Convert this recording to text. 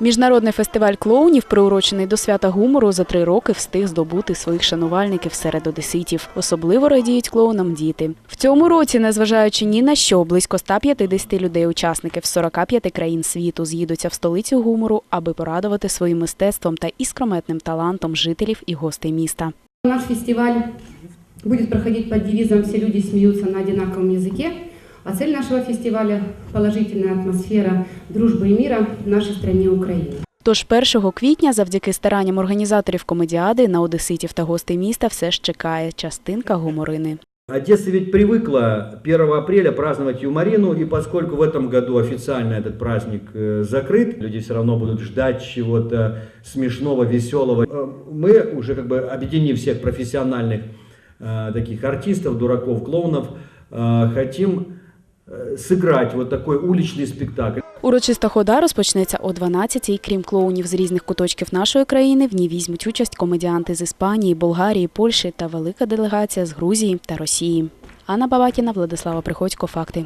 Міжнародний фестиваль клоунів, приурочений до свята гумору, за три роки встиг здобути своїх шанувальників серед одеситів. Особливо радіють клоунам діти. В цьому році, незважаючи ні на що, близько 150 людей-учасників з 45 країн світу з'їдуться в столицю гумору, аби порадувати своїм мистецтвом та іскрометним талантом жителів і гостей міста. Наш фестиваль будет проходить под девизом «Все люди смеются на одинаковом языке», а цель нашего фестиваля – положительная атмосфера дружбы и мира в нашей стране Украине. Тож 1 квітня, завдяки старанням організаторів комедіади, на одеситів та гостей міста все ж чекає частинка гуморини. Одесса ведь привыкла 1 апреля праздновать юморину, и поскольку в этом году официально этот праздник э, закрыт, люди все равно будут ждать чего-то смешного, веселого. Э, Мы уже как бы объединив всех профессиональных э, таких артистов, дураков, клоунов, э, хотим э, сыграть вот такой уличный спектакль. Урочиста хода розпочнеться о 12-й. Крім клоунів з різних куточків нашої країни, в ній візьмуть участь комедіанти з Іспанії, Болгарії, Польщі та велика делегація з Грузії та Росії. Анна Бабакіна, Владислава Приходько. Факти.